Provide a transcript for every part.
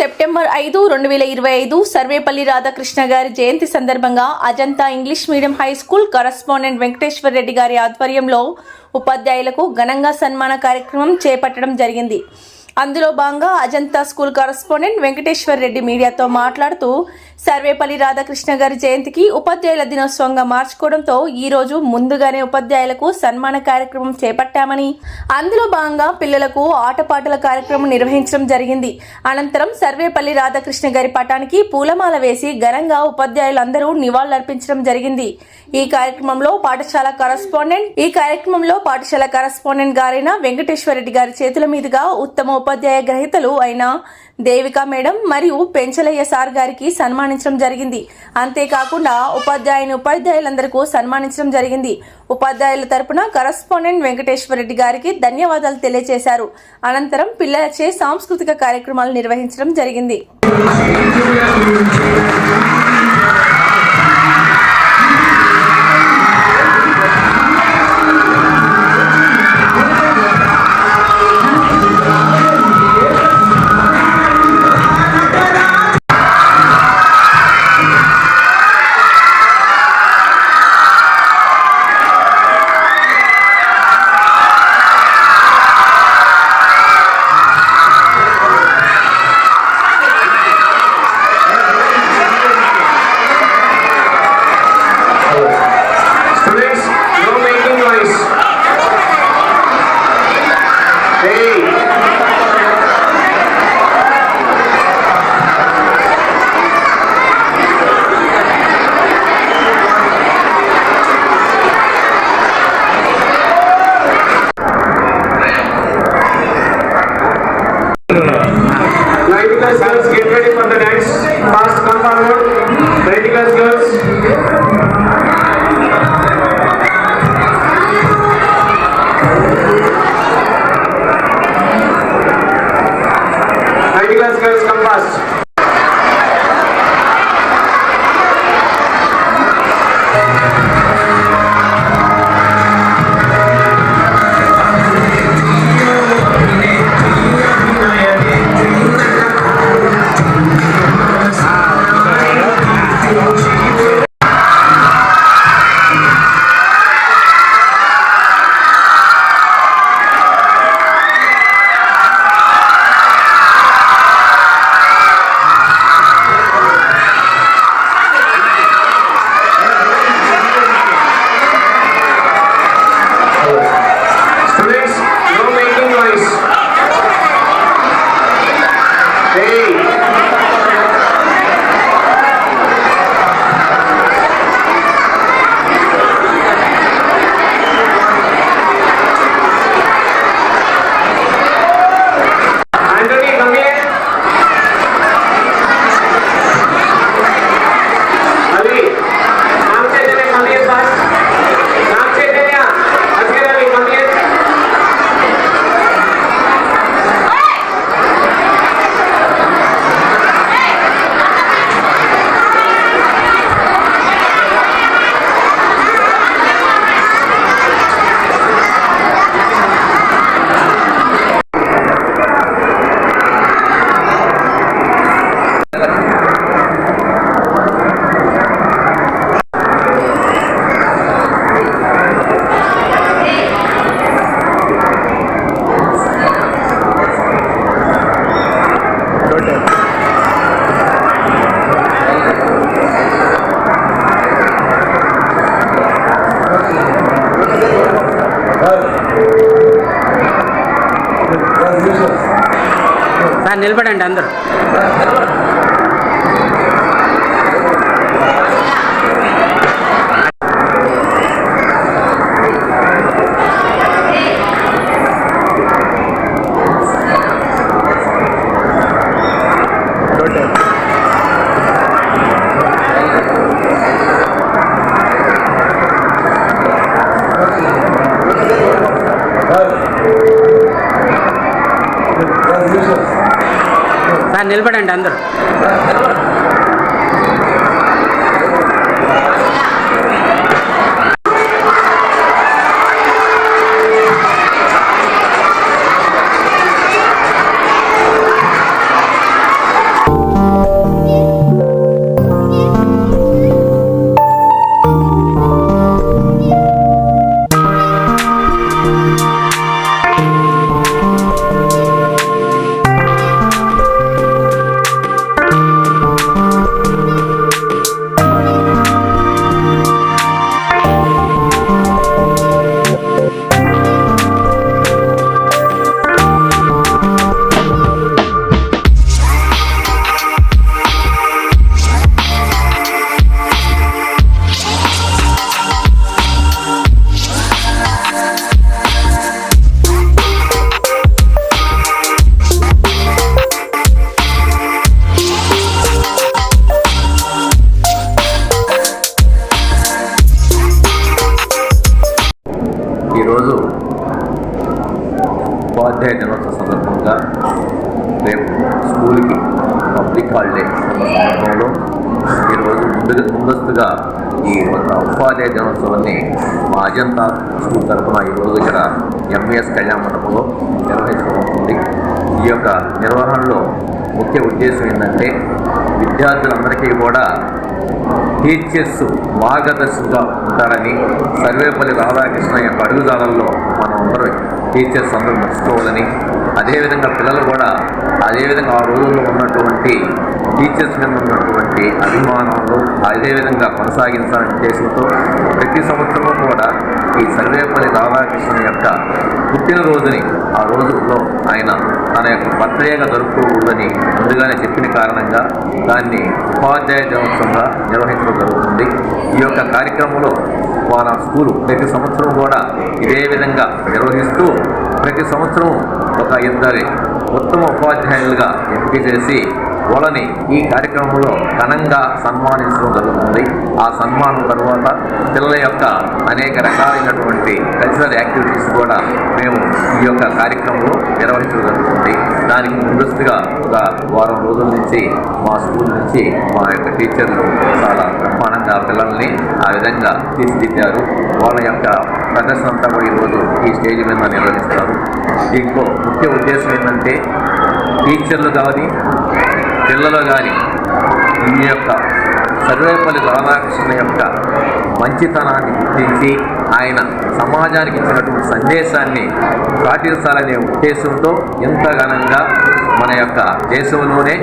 September ఐదు రెండు వేల ఇరవై ఐదు సర్వేపల్లి రాధాకృష్ణ గారి జయంతి సందర్భంగా Ajanta English medium high school correspondent Venkateshwar Reddy గారి ఆధ్వర్యంలో ఉపాధ్యాయులకు ఘనంగా సన్మాన కార్యక్రమం చేపట్టడం జరిగింది. అందులో భాగంగా అజంతా స్కూల్ కరస్పాండెంట్ వెంకటేశ్వర్ రెడ్డి మీడియాతో మాట్లాడుతూ సర్వేపల్లి రాధాకృష్ణ గారి జయంతికి ఉపాధ్యాయుల దినోత్సవంగా మార్చుకోవడంతో ఈ రోజు ముందుగానే ఉపాధ్యాయులకు సన్మాన కార్యక్రమం చేపట్టామని. అందులో భాగంగా పిల్లలకు ఆటపాటల కార్యక్రమం నిర్వహించడం జరిగింది. అనంతరం సర్వేపల్లి రాధాకృష్ణ గారి పటానికి పూలమాల వేసి ఘనంగా ఉపాధ్యాయులందరూ నివాళులర్పించడం జరిగింది. ఈ కార్యక్రమంలో పాఠశాల కరస్పాండెంట్ ఈ కార్యక్రమంలో పాఠశాల కరస్పాండెంట్ గారైన వెంకటేశ్వర రెడ్డి గారి చేతుల మీదుగా ఉత్తమ ఉపాధ్యాయ గ్రహీతలు అయిన దేవిక మేడం మరియు పెంచలయ్య సార్ గారికి సన్మానించడం జరిగింది. అంతేకాకుండా ఉపాధ్యాయుని ఉపాధ్యాయులందరికీ సన్మానించడం జరిగింది. ఉపాధ్యాయుల తరపున కరస్పాండెంట్ వెంకటేశ్వర రెడ్డి గారికి ధన్యవాదాలు తెలియజేశారు. అనంతరం పిల్లలచే సాంస్కృతిక కార్యక్రమాలు నిర్వహించడం జరిగింది. నిలబడండి అందరూ. నిలబడండి అందరూ. ఈరోజు ఉపాధ్యాయ దినోత్సవ సందర్భంగా రేపు స్కూల్కి పబ్లిక్ హాలిడే ఉన్న సందర్భంలో ఈరోజు ముందుగా ముందస్తుగా ఈ ఒక ఉపాధ్యాయ దినోత్సవాన్ని మా అజంతా స్కూల్ తరఫున ఈరోజు ఇక్కడ ఎంఏఎస్ కళ్యాణ మండపంలో నిర్వహించబడుతుంది. ఈ యొక్క నిర్వహణలో ముఖ్య ఉద్దేశం ఏంటంటే విద్యార్థులందరికీ కూడా టీచర్స్ మార్గదర్శకులుగా ఉంటారని సర్వేపల్లి రాధాకృష్ణ యొక్క అడుగుజాడల్లో మనం అందరూ టీచర్స్ అందరూ నడుచుకోవాలని అదేవిధంగా పిల్లలు కూడా అదేవిధంగా ఆ రోజుల్లో ఉన్నటువంటి టీచర్స్ మీద ఉన్నటువంటి అభిమానంలో అదేవిధంగా కొనసాగించాలనే ఉద్దేశంతో ప్రతి సంవత్సరం కూడా ఈ సర్వేపల్లి రాధాకృష్ణ యొక్క పుట్టినరోజుని ఆ రోజుల్లో ఆయన తన యొక్క బర్త్డేగా జరుపుకోకూడదని ముందుగానే చెప్పిన కారణంగా దాన్ని ఉపాధ్యాయ దినోత్సవంగా ఈ యొక్క కార్యక్రమంలో వాళ్ళ స్కూలు ప్రతి సంవత్సరం కూడా ఇదే విధంగా నిర్వహిస్తూ ప్రతి సంవత్సరం ఒక ఇద్దరి ఉత్తమ ఉపాధ్యాయులుగా ఎంపిక చేసి వాళ్ళని ఈ కార్యక్రమంలో ఘనంగా సన్మానించడం జరుగుతుంది. ఆ సన్మానం తర్వాత పిల్లల యొక్క అనేక రకాలైనటువంటి కల్చరల్ యాక్టివిటీస్ కూడా మేము ఈ యొక్క కార్యక్రమంలో నిర్వహించడం జరుగుతుంది. దానికి ముందస్తుగా ఒక వారం రోజుల నుంచి మా స్కూల్ నుంచి మా యొక్క టీచర్లు చాలా బ్రహ్మాండంగా పిల్లల్ని ఆ విధంగా తీర్చిదిద్దారు. వాళ్ళ యొక్క ప్రదర్శన అంతా కూడా ఈరోజు ఈ స్టేజ్ మీద నిర్వహిస్తారు. దీంట్లో ముఖ్య ఉద్దేశం ఏంటంటే టీచర్లు కానీ పిల్లలు కానీ ఈ యొక్క సర్వేపల్లి రాధాకృష్ణ యొక్క మంచితనాన్ని గుర్తించి ఆయన సమాజానికి ఇచ్చినటువంటి సందేశాన్ని పాటించాలనే ఉద్దేశంతో ఎంత ఘనంగా మన యొక్క దేశంలోనే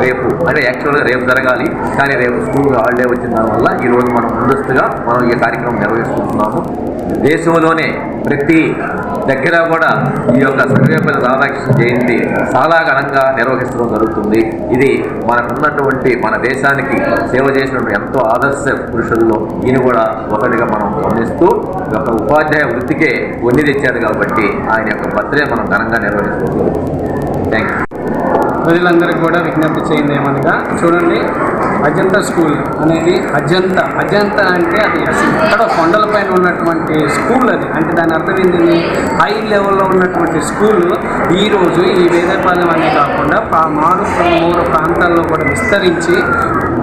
రేపు అంటే యాక్చువల్గా రేపు జరగాలి కానీ రేపు స్కూల్ హాలిడే వచ్చిన దానివల్ల ఈరోజు మనం ముందస్తుగా మనం ఈ కార్యక్రమం నిర్వహిస్తున్నాము. దేశంలోనే ప్రతి దగ్గర కూడా ఈ యొక్క సర్వేపల్లి రాధాకృష్ణ జయంతి చాలా ఘనంగా నిర్వహించడం జరుగుతుంది. ఇది మనకున్నటువంటి మన దేశానికి సేవ చేసినటువంటి ఎంతో ఆదర్శ పురుషుల్లో ఈయన కూడా ఒకటిగా మనం గమనిస్తూ ఈ యొక్క ఉపాధ్యాయ వృత్తికే వన్ని తెచ్చారు కాబట్టి ఆయన యొక్క బర్త్డే మనం ఘనంగా నిర్వహించుకోవచ్చు థ్యాంక్ యూ ప్రజలందరికీ కూడా విజ్ఞప్తి చేయండి ఏమనగా చూడండి. అజంతా స్కూల్ అనేది అజంత అజంత అంటే అది ఎక్కడ కొండలపైన ఉన్నటువంటి స్కూల్ అది. అంటే దాని అర్థం ఏంటండి హై లెవెల్లో ఉన్నటువంటి స్కూల్ ఈరోజు ఈ వేదపాలెం అనే కాకుండా మారు మూడు ప్రాంతాల్లో కూడా విస్తరించి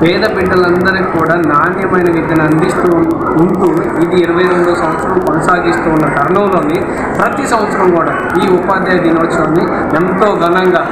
పేద బిడ్డలందరికీ కూడా నాణ్యమైన విద్యను అందిస్తూ ఉంటూ ఇది ఇరవై రెండో సంవత్సరం కొనసాగిస్తూ ఉన్న తరుణంలోని ప్రతి సంవత్సరం కూడా ఈ ఉపాధ్యాయ దినోత్సవాన్ని ఎంతో ఘనంగా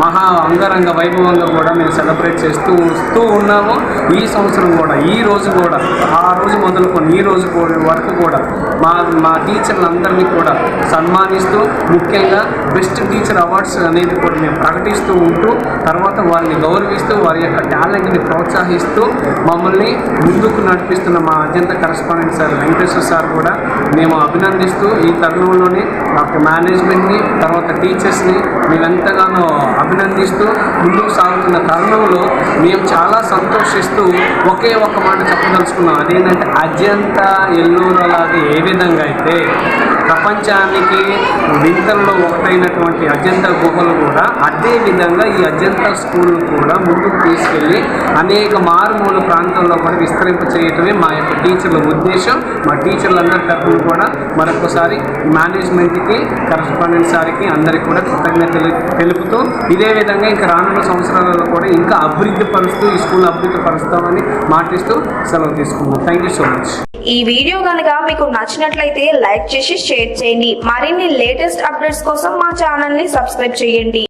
మహా అంగరంగ వైభవంగా కూడా మేము సెలబ్రేట్ చేస్తూ వస్తూ ఉన్నాము. ఈ సంవత్సరం కూడా ఈ రోజు కూడా ఆ రోజు మొదలుకొని ఈ రోజు కూడా- వరకు కూడా మా మా టీచర్లందరినీ కూడా సన్మానిస్తూ ముఖ్యంగా బెస్ట్ టీచర్ అవార్డ్స్ అనేది కూడా మేము ప్రకటిస్తూ ఉంటూ తర్వాత వారిని గౌరవిస్తూ వారి యొక్క టాలెంట్ని ప్రోత్సహిస్తూ మమ్మల్ని ముందుకు నడిపిస్తున్న మా అత్యంత కరస్పాండెంట్ సార్ వెంకటేశ్వర సార్ కూడా మేము అభినందిస్తూ ఈ తరుణంలోనే మాకు మేనేజ్మెంట్ని తర్వాత టీచర్స్ని మేమెంతగానో అభినందిస్తూ ముందుకు సాగుతున్న తరుణంలో మేము చాలా సంతోషిస్తూ ఒకే ఒక్క మాట చెప్పదలుచుకున్నాం. అదేంటంటే అజంత ఎల్లూరు అలాగే ఏ విధంగా అయితే ప్రపంచానికి వింతల్లో ఒకటైనటువంటి అజంతా గుహలు కూడా అదే విధంగా ఈ అజంతా స్కూల్ కూడా ముందుకు తీసుకెళ్ళి అనేక మారుమూల ప్రాంతాల్లో కూడా విస్తరింప చేయటమే మా యొక్క టీచర్ల ఉద్దేశం. మా టీచర్లందరి తరఫున కూడా మరొకసారి మేనేజ్మెంట్కి కరస్పాండెంట్ సార్కి అందరికీ కూడా కృతజ్ఞతలు తెలుపుతూ ఇదే విధంగా ఇంకా రానున్న సంవత్సరాలలో కూడా ఇంకా అభివృద్ధి పరుస్తూ ఈ స్కూల్ అభివృద్ధి పరుస్తామని మాటిస్తూ సెలవు తీసుకున్నాం థ్యాంక్ యూ సో మచ్ ఈ వీడియో కనుక మీకు నచ్చినట్లయితే లైక్ చేసి షేర్ చేయండి. మరిన్ని లేటెస్ట్ అప్డేట్స్ కోసం మా ఛానల్ని సబ్స్క్రైబ్ చేయండి.